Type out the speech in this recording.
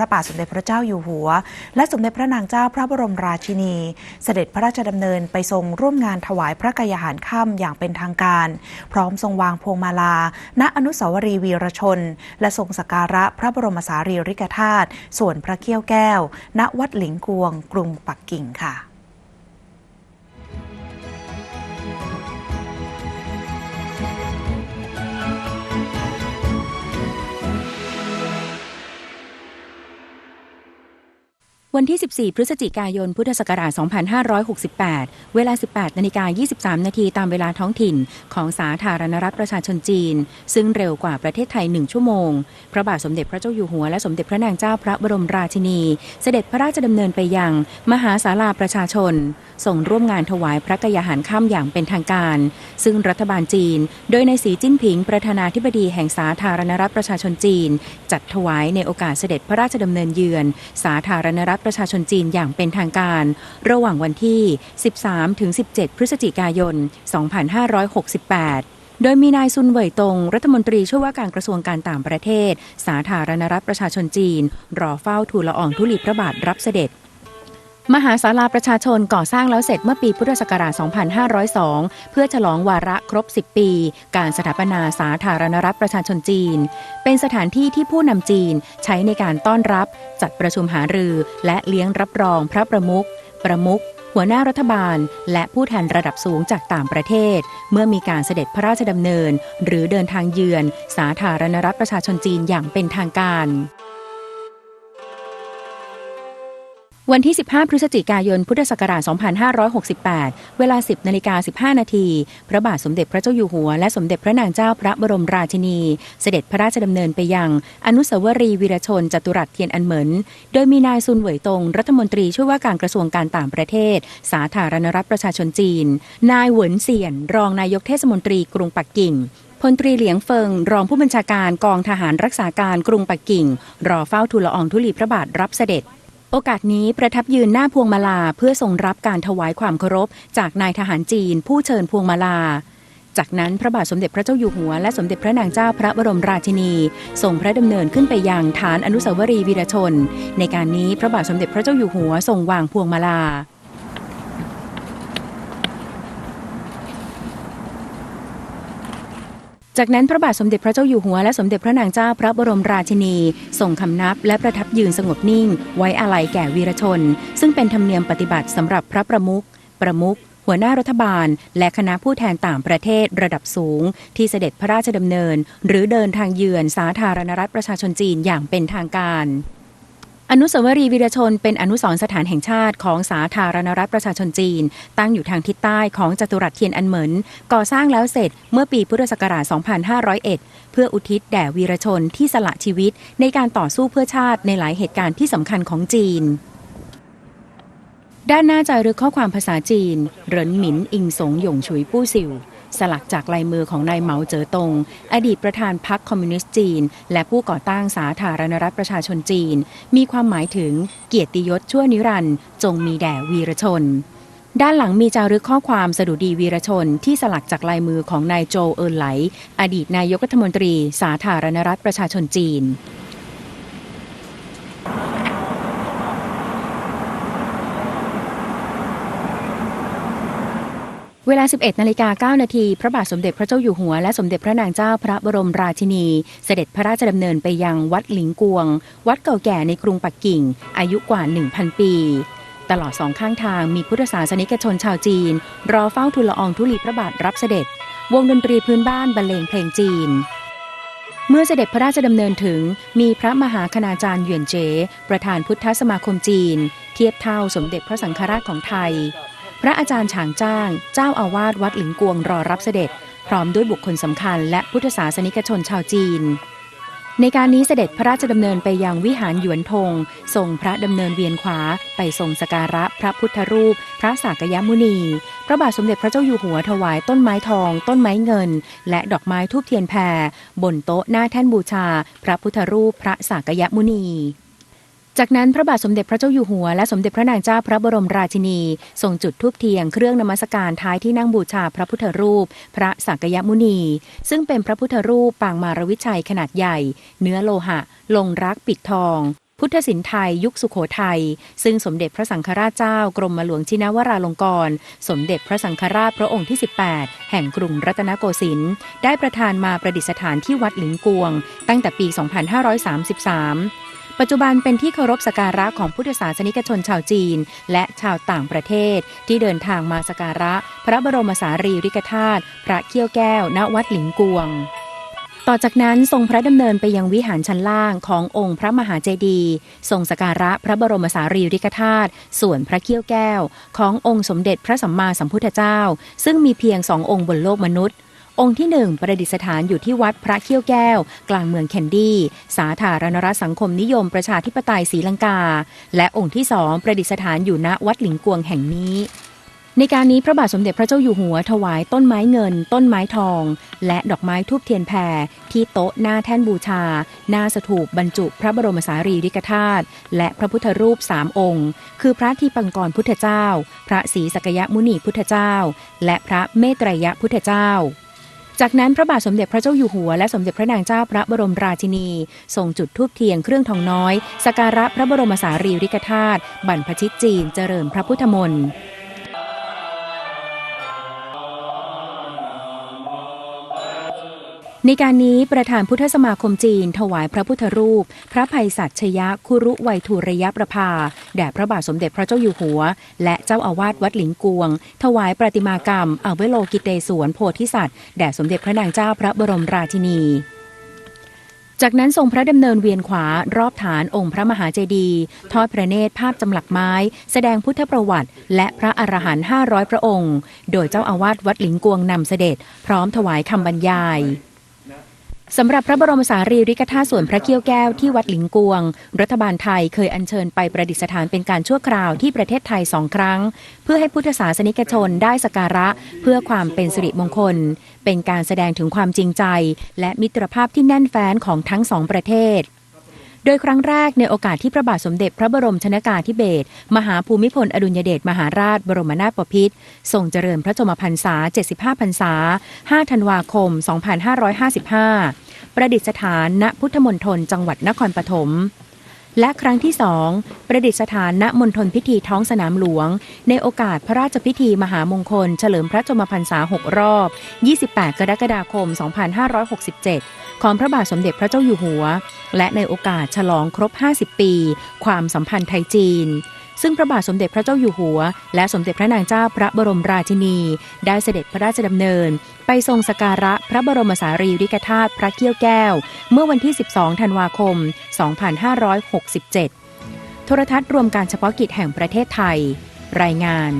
พระบาทสมเด็จพระเจ้าอยู่หัว และสมเด็จพระนางเจ้าพระบรมราชินี เสด็จพระราชดำเนินไปทรงร่วมงานถวายพระกยาหารค่ำอย่างเป็นทางการ พร้อมทรงวางพวงมาลา ณอนุสาวรีย์วีรชน และทรงสักการะพระบรมสารีริกธาตุส่วนพระเขี้ยวแก้ว ณวัดหลิงกวง กรุงปักกิ่งค่ะ วันที่ 14 พฤศจิกายน พุทธศักราช 2568 เวลา 18 นาฬิกา 23 นาทีตามเวลาท้องถิ่น ของสาธารณรัฐประชาชนจีน ซึ่งเร็วกว่าประเทศไทย 1 ชั่วโมง พระบาทสมเด็จพระเจ้าอยู่หัวและสมเด็จพระนางเจ้าพระบรมราชินี เสด็จพระราชดำเนินไปยัง มหาศาลาประชาชน ส่งร่วมงานถวายพระกยาหารค่ำอย่างเป็นทางการ ซึ่งรัฐบาลจีน โดยในสีจิ้นผิง ประธานาธิบดีแห่งสาธารณรัฐประชาชนจีน จัดถวายในโอกาสเสด็จพระราชดำเนินเยือน สาธารณรัฐประชาชนจีนอย่างเป็นทางการ ระหว่างวันที่ 13 ถึง 17 พฤศจิกายน 2568โดยมีนายซุนเหวยตง รัฐมนตรีช่วยว่าการกระทรวงการต่างประเทศ สาธารณรัฐประชาชนจีน รอเฝ้าทูลละอองธุลีพระบาทรับเสด็จ มหาศาลาประชาชนก่อสร้างแล้วเสร็จเมื่อปีพุทธศักราช 2502 เพื่อฉลองวาระครบ 10 ปี การสถาปนาสาธารณรัฐประชาชนจีน เป็นสถานที่ที่ผู้นำจีนใช้ในการต้อนรับ จัดประชุมหารือและเลี้ยงรับรองพระประมุข ประมุขหัวหน้ารัฐบาล และผู้แทนระดับสูงจากต่างประเทศ เมื่อมีการเสด็จพระราชดำเนิน หรือเดินทางเยือน สาธารณรัฐประชาชนจีนอย่างเป็นทางการ วันที่ 15 พฤศจิกายน พุทธศักราช 2568 เวลา 10 นาฬิกา 15 นาที พระบาทสมเด็จพระเจ้าอยู่หัว และสมเด็จพระนางเจ้าพระบรมราชินี เสด็จพระราชดำเนินไปยัง อนุสาวรีย์วีรชน จตุรัสเทียนอันเหมิน โดยมีนายซุนเหวยตง รัฐมนตรีช่วยว่าการกระทรวงการต่างประเทศ สาธารณรัฐประชาชนจีน นายหวนเซียน รองนายกเทศมนตรีกรุงปักกิ่งพลตรีเหลียงเฟิง รองผู้บัญชาการกองทหารรักษาการกรุงปักกิ่ง รอเฝ้าทูลละอองธุลีพระบาทรับเสด็จ โอกาสนี้ประทับยืนหน้าพวงมาลาเพื่อทรงรับการถวายความเคารพ จากนายทหารจีน ผู้เชิญพวงมาลา จากนั้นพระบาทสมเด็จพระเจ้าอยู่หัวและสมเด็จพระนางเจ้าพระบรมราชินีทรงพระดำเนินขึ้นไปยังฐานอนุสาวรีย์วีรชน ในการนี้พระบาทสมเด็จพระเจ้าอยู่หัวทรงวางพวงมาลา จากนั้นพระบาทสมเด็จพระเจ้าอยู่หัวและสมเด็จพระนางเจ้าพระบรมราชินี ส่งคำนับและประทับยืนสงบนิ่ง ไว้อาลัยแก่วีรชน ซึ่งเป็นธรรมเนียมปฏิบัติสำหรับพระประมุขประมุขหัวหน้ารัฐบาล และคณะผู้แทนต่างประเทศระดับสูง ที่เสด็จพระราชดำเนิน หรือเดินทางเยือนสาธารณรัฐประชาชนจีนอย่างเป็นทางการ อนุสาวรีย์วีรชนเป็นอนุสรณ์สถานแห่งชาติของสาธารณรัฐประชาชนจีน ตั้งอยู่ทางทิศใต้ของจัตุรัสเทียนอันเหมินก่อสร้างแล้วเสร็จเมื่อปีพุทธศักราช 2501 เพื่ออุทิศแด่วีรชนที่สละชีวิต ในการต่อสู้เพื่อชาติในหลายเหตุการณ์ที่สำคัญของจีนด้านหน้าจารึกข้อความภาษาจีน เหรินหมิน อิงสงหยงฉุยปู้ซิว สลักจากลายมือของนายเหมาเจ๋อตง อดีตประธานพรรคคอมมิวนิสต์จีน และผู้ก่อตั้งสาธารณรัฐประชาชนจีน มีความหมายถึงเกียรติยศชั่วนิรันดร์จงมีแด่วีรชนด้านหลังมีจารึกข้อความสดุดีวีรชนที่สลักจากลายมือของนายโจเอินไหล อดีตนายกรัฐมนตรี สาธารณรัฐประชาชนจีน เวลา 11 นาฬิกา 9 นาที พระบาทสมเด็จพระเจ้าอยู่หัว และสมเด็จพระนางเจ้าพระบรมราชินี เสด็จพระราชดำเนินไปยังวัดหลิงกวง วัดเก่าแก่ในกรุงปักกิ่ง อายุกว่า 1,000 ปี ตลอดสองข้างทางมีพุทธศาสนิกชนชาวจีน รอเฝ้าทูลละอองธุลีพระบาทรับเสด็จ วงดนตรีพื้นบ้านบรรเลงเพลงจีน เมื่อเสด็จพระราชดำเนินถึง มีพระมหาคณาจารย์เหวียนเจ๋ประธานพุทธสมาคมจีน เทียบเท่าสมเด็จพระสังฆราชของไทย พระอาจารย์ฉางจ้าง เจ้าอาวาสวัดหลิงกวงรอรับเสด็จ พร้อมด้วยบุคคลสำคัญและพุทธศาสนิกชนชาวจีน ในการนี้เสด็จพระราชดำเนินไปยังวิหารหยวนทงทรงพระดำเนินเวียนขวาไปทรงสการะพระพุทธรูป พระสากยมุนี พระบาทสมเด็จพระเจ้าอยู่หัวถวายต้นไม้ทอง ต้นไม้เงิน และดอกไม้ทูบเทียนแพรบนโต๊ะหน้าแท่นบูชา พระพุทธรูป พระสากยมุนี จากนั้นพระบาทสมเด็จพระเจ้าอยู่หัวและสมเด็จพระนางเจ้าพระบรมราชินีทรงจุดธูปเทียนเครื่องนมัสการท้ายที่นั่งบูชาพระพุทธรูป พระสักยมุนี ซึ่งเป็นพระพุทธรูปปางมารวิชัยขนาดใหญ่ เนื้อโลหะ ลงรักปิดทอง พุทธศิลป์ไทยยุคสุขโขทัยซึ่งสมเด็จพระสังฆราชเจ้ากรมหลวงชินวราลงกรณ์สมเด็จพระสังฆราชพระองค์ที่ 18 แห่งกรุงรัตนโกสินทร์ได้ประทานมาประดิษฐานที่วัดหลิงกวง ตั้งแต่ปี 2533 ปัจจุบันเป็นที่เคารพสักการะของพุทธศาสนิกชนชาวจีน และชาวต่างประเทศ ที่เดินทางมาสักการะ พระบรมสารีริกธาตุพระเขี้ยวแก้ว ณวัดหลิงกวงต่อจากนั้นทรงพระดำเนินไปยังวิหารชั้นล่างขององค์พระมหาเจดีย์ทรงสกการะพระบรมสารีริกธาตุส่วนพระเขี้ยวแก้ว ขององค์สมเด็จพระสัมมาสัมพุทธเจ้า ซึ่งมีเพียงสององค์บนโลกมนุษย์ องค์ที่หนึ่งประดิษฐานอยู่ที่วัดพระเขี้ยวแก้ว กลางเมืองแคนดี้ สาธารณรัฐสังคมนิยมประชาธิปไตยศรีลังกา และองค์ที่สองประดิษฐานอยู่ณวัดหลิงกวงแห่งนี้ ในการนี้พระบาทสมเด็จพระเจ้าอยู่หัวถวายต้นไม้เงิน ต้นไม้ทอง และดอกไม้ทูบเทียนแผ่ที่โต๊ะหน้าแท่นบูชา หน้าสถูปบรรจุพระบรมสารีริกธาตุและพระพุทธรูปสามองค์ คือพระทีปังกรพุทธเจ้า พระศรีสกยมุนีพุทธเจ้า และพระเมตไตรยพุทธเจ้า จากนั้นพระบาทสมเด็จพระเจ้าอยู่หัวและสมเด็จพระนางเจ้าพระบรมราชินีทรงจุดธูปเทียนเครื่องทองน้อย สกการะพระบรมสารีริกธาตุบรรพชิตจีนเจริญพระพุทธมนต์ ในการนี้ประธานพุทธสมาคมจีน ถวายพระพุทธรูป พระภัยสัชยะคุรุไวยทูระยะประภา แด่พระบาทสมเด็จพระเจ้าอยู่หัว และเจ้าอาวาสวัดหลิงกวง ถวายประติมากรรมอเวโลกิเตสวนโพธิสัตว์แด่สมเด็จพระนางเจ้าพระบรมราชินีจากนั้นทรงพระดำเนินเวียนขวารอบฐานองค์พระมหาเจดีย์ทอดพระเนตรภาพจำหลักไม้ แสดงพุทธประวัติ และพระอรหันต์500 พระองค์ โดยเจ้าอาวาสวัดหลิงกวงนำเสด็จ พร้อมถวายคำบรรยาย สำหรับพระบรมสารีริกธาตุส่วนพระเกี้ยวแก้วที่วัดหลิงกวง รัฐบาลไทยเคยอัญเชิญไปประดิษฐานเป็นการชั่วคราวที่ประเทศไทยสองครั้ง เพื่อให้พุทธศาสนิกชนได้สการะเพื่อความเป็นสิริมงคล เป็นการแสดงถึงความจริงใจ และมิตรภาพที่แน่นแฟ้นของทั้งสองประเทศโดยครั้งแรกในโอกาสที่พระบาทสมเด็จพระบรมชนากาธิเบศรมหาภูมิพลอดุลยเดชมหาราชบรมนาถบพิตรทรงเจริญพระชมพรรษา 75 พรรษา 5 ธันวาคม 2555 ประดิษฐานณพุทธมณฑลจังหวัดนครปฐมและครั้งที่สองประดิษฐานณมณฑลพิธีท้องสนามหลวง ในโอกาสพระราชพิธีมหามงคล เฉลิมพระชมพรรษา 6 รอบ 28 กรกฎาคม 2567 ของพระบาทสมเด็จพระเจ้าอยู่หัว และในโอกาสฉลองครบ 50 ปี ความสัมพันธ์ไทยจีน ซึ่งพระบาทสมเด็จพระเจ้าอยู่หัว และสมเด็จพระนางเจ้าพระบรมราชินี ได้เสด็จพระราชดำเนิน ไปทรงสกการะพระบรมสารีริกธาตุพระเกี้ยวแก้ว เมื่อวันที่ 12 ธันวาคม 2567 โทรทัศน์รวมการเฉพาะกิจแห่งประเทศไทย รายงาน